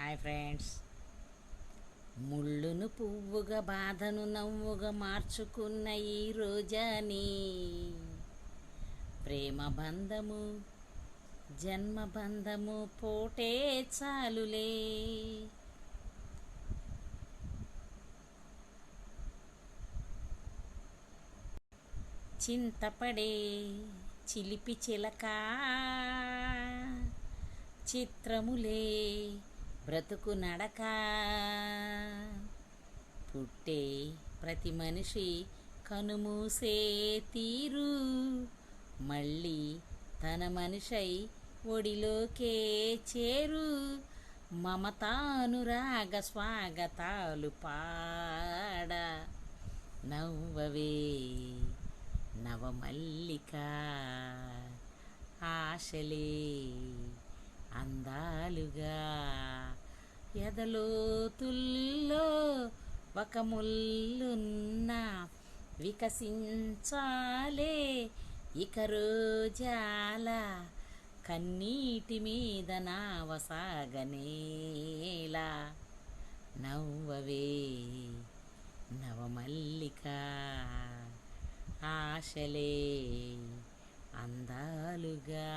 Hi friends. ముళ్ళును పువ్వుగా బాధను నవ్వుగా మార్చుకున్న ఈ రోజాని ప్రేమ బంధము జన్మ బంధము పోటే చాలులే. చింతపడే చిలిపి చిలక చిత్రములే బ్రతుకు నడక. పుట్టే ప్రతి మనిషి కనుమూసే తీరు. మళ్ళీ తన మనిషై ఒడిలోకే చేరు. మమతానురాగ స్వాగతాలు పాడ. నవ్వవే నవమల్లిక ఆశలే అందాలుగా. ఎదలోతుల్లో ఒక ముల్లున్న వికసించాలే ఇక రోజాల కన్నీటి మీద నావసాగనేలా నవ్వవే నవమల్లిక ఆశలే అందాలుగా.